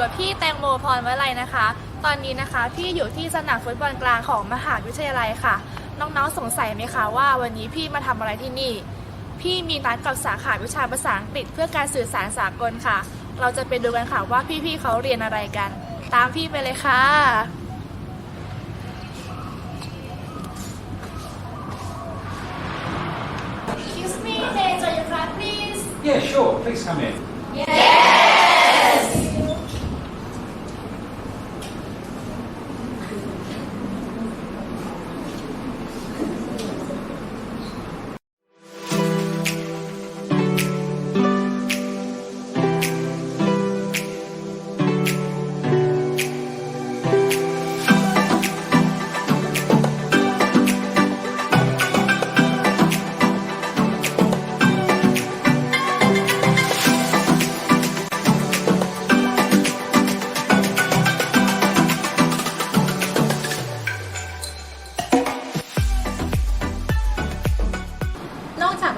กับพี่แตงโมพรวลัยนะคะ ตอนนี้นะคะพี่อยู่ที่สนามฟุตบอลกลางของมหาวิทยาลัยค่ะ น้องๆสงสัยไหมคะว่าวันนี้พี่มาทำอะไรที่นี่ พี่มีนัดกับสาขาวิชาภาษาอังกฤษเพื่อการสื่อสารสากลค่ะ เราจะไปดูกันค่ะว่าพี่ๆเขาเรียนอะไรกัน ตามพี่ไปเลยค่ะ Excuse me, may I join your class, please? Yeah, sure. Please come in. น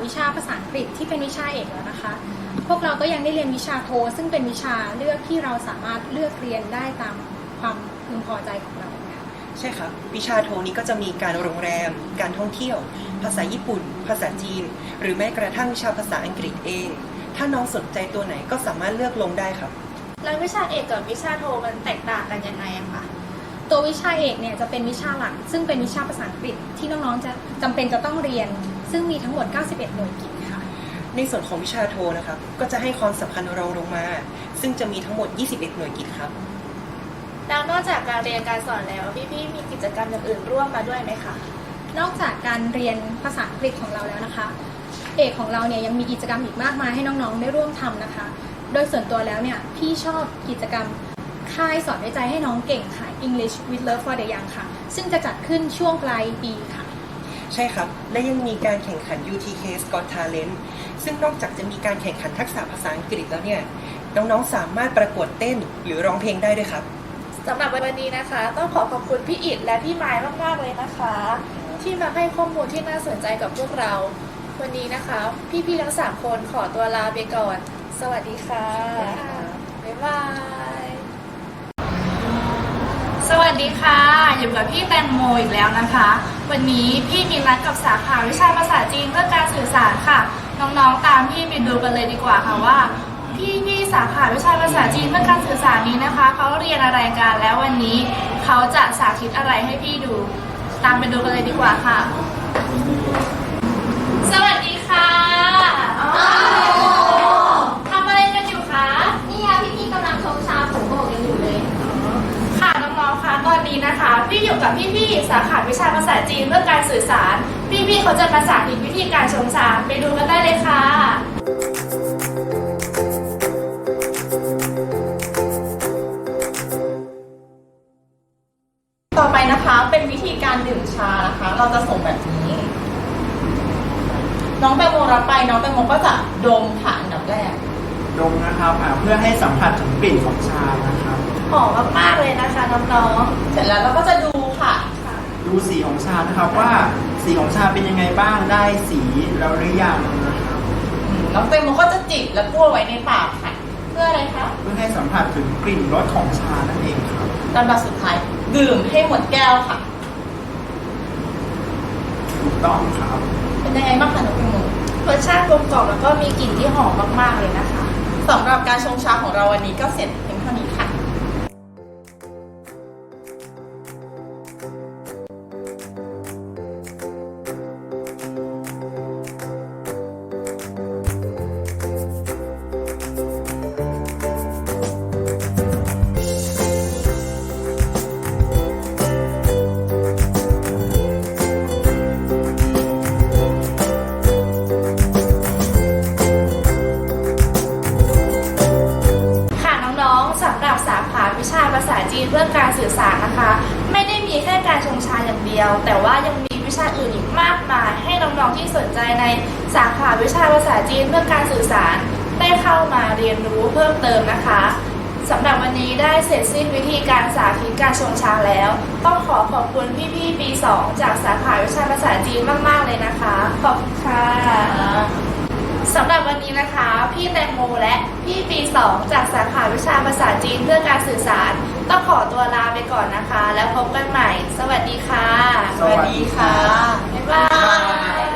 วิชาภาษาอังกฤษที่เป็นวิชาเอกแล้วนะคะ พวกเราก็ยังได้เรียนวิชาโท ซึ่งเป็นวิชาเลือกที่เราสามารถเลือกเรียนได้ตามความพึงพอใจของเราค่ะใช่ครับวิชาโทนี้ก็จะมีการโรงแรม การท่องเที่ยว ภาษาญี่ปุ่น ภาษาจีน หรือแม้กระทั่งวิชาภาษาอังกฤษเอง ถ้าน้องสนใจตัวไหนก็สามารถเลือกลงได้ครับแล้ววิชาเอกกับวิชาโทมันแตกต่างกันยังไงอะคะตัววิชาเอกเนี่ยจะเป็นวิชาหลัก ซึ่งเป็นวิชาภาษาอังกฤษที่น้องๆจะจำเป็นจะต้องเรียน ซึ่งมีทั้งหมด 91 หน่วยกิตค่ะ ในส่วนของวิชาโทนะครับก็จะให้ความสำคัญรองลงมา ซึ่งจะมีทั้งหมด 21 หน่วยกิตครับ แล้วนอกจากการเรียนการสอนแล้วพี่ๆมีกิจกรรมอย่างอื่นร่วมมาด้วยไหมคะนอกจากการเรียนภาษาอังกฤษของเราแล้วนะคะ เอกของเราเนี่ยยังมีกิจกรรมอีกมากมายให้น้องๆ ได้ร่วมทำนะคะ โดยส่วนตัวแล้วเนี่ยพี่ชอบกิจกรรมค่ายสอนวิจัยให้น้องเก่งค่ะ English with Love for the Young ค่ะ ซึ่งจะจัดขึ้นช่วงปลายปีค่ะ ใช่ครับ และยังมีการแข่งขัน UTK Scott Talent ซึ่งนอกจากจะมีการแข่งขันทักษะภาษาอังกฤษแล้วเนี่ย น้องๆสามารถประกวดเต้นหรือร้องเพลงได้ด้วยครับสำหรับวันนี้นะคะ ต้องขอขอบคุณพี่อิดและพี่ไม้มากๆเลยนะคะ ที่มาให้ข้อมูลที่น่าสนใจกับพวกเรา วันนี้นะคะ พี่ๆทั้งสามคนขอตัวลาไปก่อน สวัสดีค่ะ บ๊ายบายส วัสดีค่ะ อยู่กับพี่แตงโมอีกแล้วนะคะ วันนี้พี่มีนัดกับสาขาวิชาภาษาจีนเพื่อการสื่อสารค่ะ น้องๆตามพี่ไปดูกันเลยดีกว่าค่ะว่า พี่พี่สาขาวิชาภาษาจีนเพื่อการสื่อสารนี้นะคะเขาเรียนอะไรกันแล้ววันนี้เขาจะสาธิตอะไรให้พี่ดู ตามไปดูกันเลยดีกว่าค่ะ สวัสดีค่ะทำอะไรกันอยู่คะ นี่ค่ะพี่พี่ๆกำลังชงชาผมโบกกันอยู่เลย ค่ะน้องๆ คะตอนนี้นะคะ พี่อยู่ กับพี่ๆสาขาวิชาภาษาจีนเพื่อการสื่อสาร พี่ๆเขาจะมาสาธิตวิธีการชงชาไปดูกันได้เลยค่ะต่อไปนะคะเป็นวิธีการดื่มชานะคะ เราจะส่งแบบนี้ น้องแตงโมรับไปน้องแตงโมก็จะดมค่ะอันดับแรก ดมนะครับอ่าเพื่อให้สัมผัสถึงกลิ่นของชานะครับ หอมมากๆเลยนะคะน้องเสร็จแล้วเราก็จะดูค่ะ ดูสีของชานะครับว่าสีของชาเป็นยังไงบ้างได้สีแล้วหรือยังนะครับอืมน้องแตงโมก็จะจิบและกลั้วไว้ในปากค่ะ เพื่ออะไรคะเพื่อให้สัมผัสถึงกลิ่นรสของชานั่นเองครับตอนบัดสุดท้ายดื่มให้หมดแก้วค่ะ ถูกต้องครับ เป็นยังไงบ้างคะน้องแตงโมๆรสชาติกลมกล่อมแล้วก็มีกลิ่นที่หอมมากๆเลยนะคะ สำหรับการชงชาของเราวันนี้ก็เสร็จเพียงเท่านี้ค่ะค่ะ เข้ามาเรียนรู้เพิ่มเติมนะคะสำหรับวันนี้ได้เสร็จสิ้นวิธีการสาธิตการชงชาแล้ว ต้องขอขอบคุณพี่ๆปี 2 จากสาขาวิชาภาษาจีนมากๆเลยนะคะ ขอบคุณค่ะสำหรับวันนี้นะคะ พี่แตงโมและพี่ปี 2 จากสาขาวิชาภาษาจีนเพื่อการสื่อสาร ต้องขอตัวลาไปก่อนนะคะ แล้วพบกันใหม่ สวัสดีค่ะ สวัสดีค่ะ บ๊ายบาย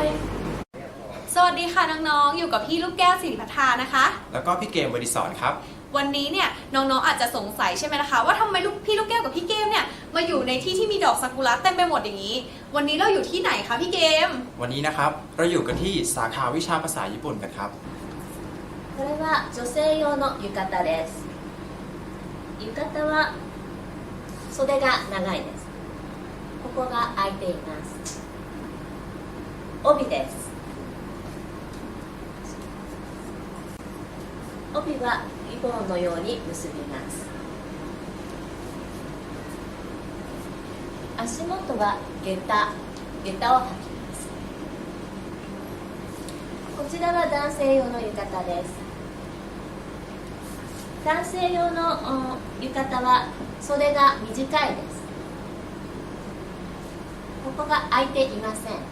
สวัสดีค่ะน้องๆ อยู่กับพี่ลูกแก้วสินพัฒนานะคะ แล้วก็พี่เกมบริสอนครับ วันนี้เนี่ยน้องๆ อาจจะสงสัยใช่ไหมนะคะ ว่าทำไมลูกพี่ลูกแก้วกับพี่เกมเนี่ยมาอยู่ในที่ที่มีดอกซากุระเต็มไปหมดอย่างนี้ วันนี้เราอยู่ที่ไหนคะพี่เกม วันนี้นะครับ เราอยู่กันที่สาขาวิชาภาษาญี่ปุ่นกันครับ これは女性用の浴衣です浴衣は袖が長いですここが開いています帯です 帯はリボンのように結びます。足元は下駄下駄を履きます。こちらは男性用の浴衣です。男性用のお浴衣は袖が短いです。ここが開いていません。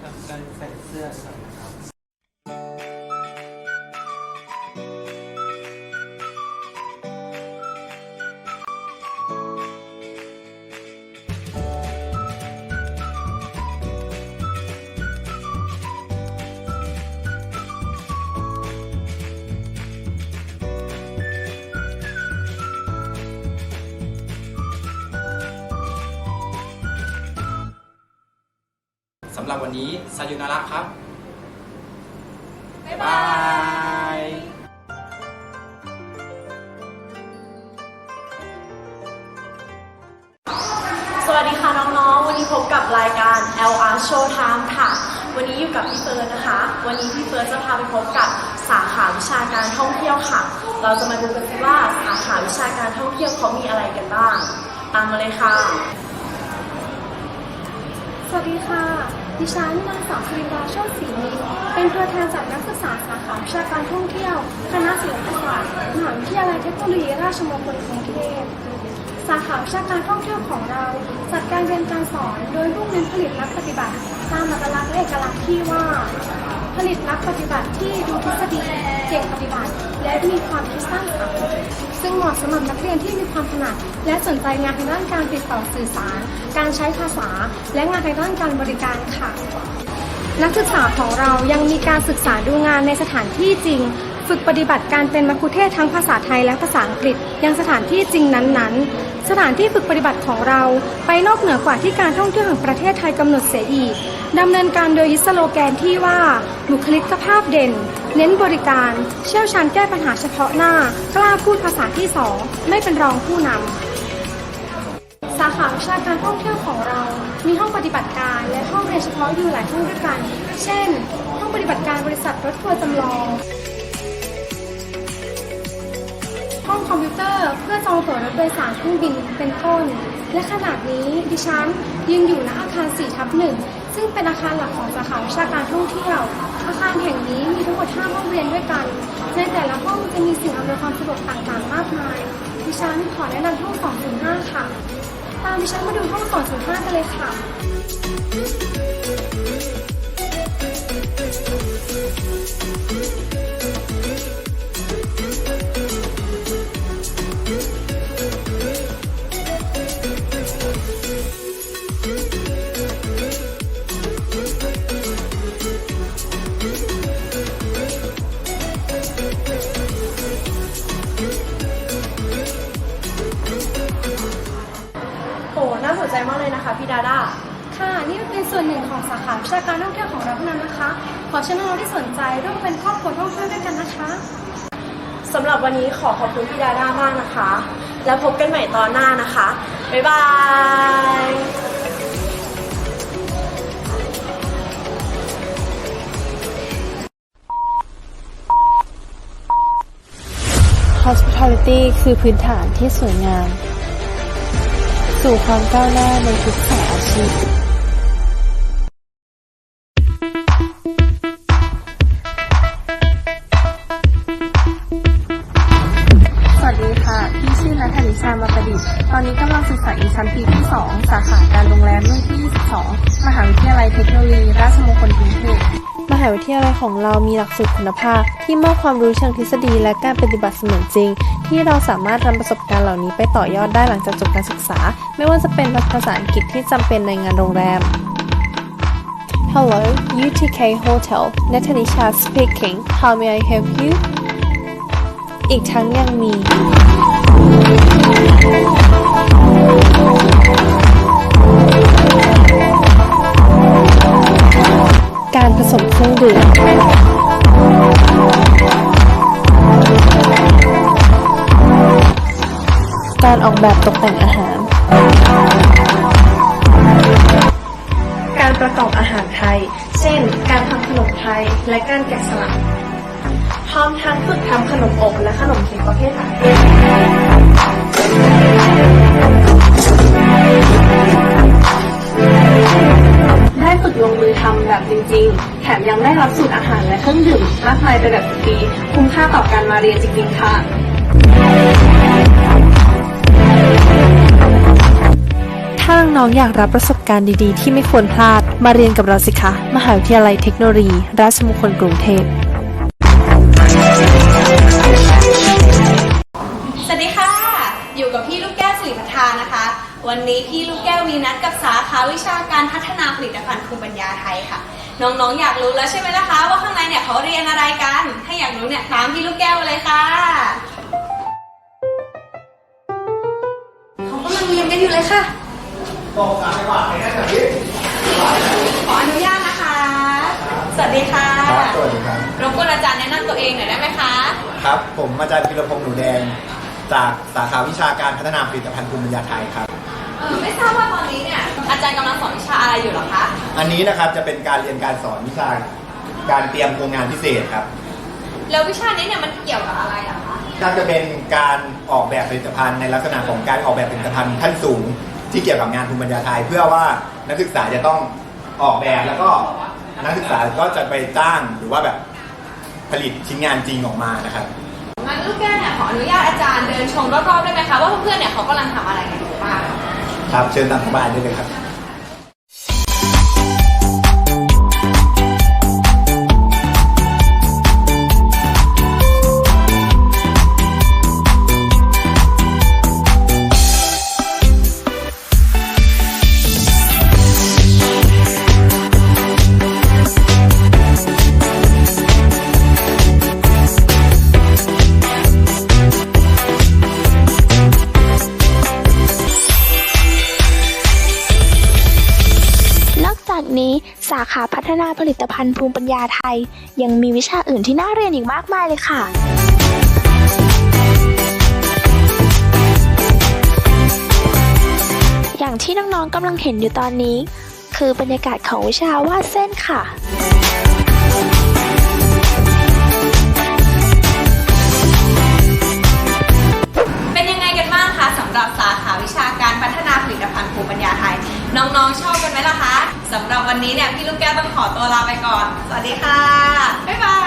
เริ่มการ หรับวันนี้ซายุนาระครับ บ๊ายบาบายยสวัสดีค่ะน้องๆ วันนี้พบกับรายการ LR Show Time ค่ะ วันนี้อยู่กับพี่เฟิร์นนะคะ วันนี้พี่เฟิร์นจะพาไปพบกับสาขาวิชาการท่องเที่ยวค่ะ เราจะมาดูกันสิว่าสาขาวิชาการท่องเที่ยวเขามีอะไรกันบ้าง ตามมาเลยค่ะ สวัสดีค่ะ ดิฉันนางสาวสุริดาโชติศรีนิตเป็นตัวแทนจากนักศึกษาสาขาวิชาการท่องเที่ยว คณะศิลปศาสตร์มหาวิทยาลัยเทคโนโลยีราชมงคลกรุงเทพสาขาวิชาการท่องเที่ยวของเรา จัดการเรียนการสอนโดยมุ่งเน้นผลิตและปฏิบัติตามอัตลักษณ์และเอกลักษณ์ที่ว่า ลิตนักปฏิบัติที่ดูทฤษฎีเก่งปฏิบัติ และมีความคิดสร้างสรรค์ซึ่งเหมาะสำหรับนักเรียนที่มีความถนัด และสนใจงานทางด้านการติดต่อสื่อสาร การใช้ภาษา และงานทางด้านการบริการค่ะ นักศึกษาของเรายังมีการศึกษาดูงานในสถานที่จริง ฝึกปฏิบัติการเป็นมัคคุเทศทั้งภาษาไทยและภาษาอังกฤษยังสถานที่จริงนั้นๆ สถานที่ฝึกปฏิบัติของเราไปนอกเหนือกว่าที่การท่องเที่ยวแห่งประเทศไทยกำหนดเสียอีกดำเนินการโดยยึดสโลแกนที่ว่าบุคลิกภาพเด่น เน้นบริการ เชี่ยวชาญแก้ปัญหาเฉพาะหน้า กล้าพูดภาษาที่สองไม่เป็นรองผู้นำสาขาวิชาการท่องเที่ยวของเรา มีห้องปฏิบัติการและห้องเรียนเฉพาะอยู่หลายห้องด้วยกัน เช่น ห้องปฏิบัติการบริษัทรถทัวร์จำลอง ห้องคอมพิวเตอร์เพื่อจองตั๋วรถโดยสารเครื่องบินเป็นต้น และขนาดนี้ดิฉันยืนอยู่ณอาคาร 4 ทับหนึ่งซึ่งเป็นอาคารหลักของสาขาวิชาการท่องเที่ยว อาคารแห่งนี้มีทั้งหมด 5 ห้องเรียนด้วยกัน ในแต่ละห้องจะมีสิ่งอำนวยความสะดวกต่างๆ มากมาย ดิฉันขอแนะนำห้อง 205 ค่ะ ตามดิฉันมาดูห้อง 205 กันเลยค่ะ สำหรับวันนี้ขอขอบคุณพี่ดาด้ามากนะคะ แล้วพบกันใหม่ตอนหน้านะคะ บ๊ายบายฮ hospitality คือพื้นฐานที่สวยงาม สู่ความก้าวหน้าในทุกสายอาชีพ ของเรามีหลักสูตรคุณภาพ ที่มอบความรู้เชิงทฤษฎีและการปฏิบัติเสมือนจริง ที่เราสามารถนำประสบการณ์เหล่านี้ไปต่อยอดได้หลังจากจบการศึกษา ไม่ว่าจะเป็นภาษาอังกฤษที่จำเป็นในงานโรงแรม Hello UTK Hotel Natanisha speaking How may I help you อีกทั้งยังมี การผสมเครื่องดื่มการออกแบบตกแต่งอาหาร การประกอบอาหารไทย เช่น การทำขนมไทยและการแกะสลัก พร้อมทั้งฝึกทำขนมอบและขนมเค้กประเภทต่างๆได้ ฝึกลงมือทำแบบจริง ๆ แถมยังได้รับสูตรอาหารและเครื่องดื่มมากมายไปแบบฟรีคุ้มค่าต่อการมาเรียนจริง ๆ ค่ะถ้าน้องอยากรับประสบการณ์ดีๆ ที่ไม่ควรพลาด มาเรียนกับเราสิคะ มหาวิทยาลัยเทคโนโลยี ราชมงคลกรุงเทพ วันนี้พี่ลูกแก้วมีนัดกับสาขาวิชาการพัฒนาผลิตภัณฑ์ภูมิปัญญาไทยค่ะ น้องๆอยากรู้แล้วใช่ไหมล่ะคะ ว่าข้างในเนี่ยเขาเรียนอะไรกัน ถ้าอยากรู้เนี่ยตามพี่ลูกแก้วมาเลยค่ะเขากำลังเรียนกันอยู่เลยค่ะขออนุญาตนะคะ สวัสดีค่ะครับสวัสดีครับ รบกวนอาจารย์แนะนำตัวเองหน่อยได้ไหมคะครับ ผมอาจารย์พิรพงษ์หนูแดง จากสาขาวิชาการพัฒนาผลิตภัณฑ์ภูมิปัญญาไทยครับ เออไม่ทราบว่าตอนนี้เนี่ยอาจารย์กำลังสอนวิชาอะไรอยู่เหรอคะอันนี้นะครับจะเป็นการเรียนการสอนวิชาการเตรียมโครงงานพิเศษครับแล้ววิชานี้เนี่ยมันเกี่ยวกับอะไรเหรอคะน่าจะเป็นการออกแบบผลิตภัณฑ์ในลักษณะของการออกแบบผลิตภัณฑ์ขั้นสูง ที่เกี่ยวกับงานภูมิปัญญาไทย เพื่อว่านักศึกษาจะต้องออกแบบแล้วก็นักศึกษาก็จะไปจ้างหรือว่าแบบผลิตชิ้นงานจริงออกมานะครับ งั้นลูกแก้วเนี่ยขออนุญาตอาจารย์เดินชมรอบๆได้ไหมคะว่าเพื่อนๆเนี่ยเขากำลังทำอะไรกันอยู่บ้าง ครับเชิญตามสบายได้เลยครับ นี้ สาขาพัฒนาผลิตภัณฑ์ภูมิปัญญาไทย ยังมีวิชาอื่นที่น่าเรียนอีกมากมายเลยค่ะอย่างที่น้องๆกำลังเห็นอยู่ตอนนี้ คือบรรยากาศของวิชาวาดเส้นค่ะ เป็นยังไงกันบ้างคะสำหรับสาขาวิชาการพัฒนาผลิตภัณฑ์ภูมิปัญญาไทย น้องๆชอบกันไหมล่ะ วันนี้เนี่ยพี่ลูกแก้วต้องขอตัวลาไปก่อน สวัสดีค่ะ บ๊ายบาย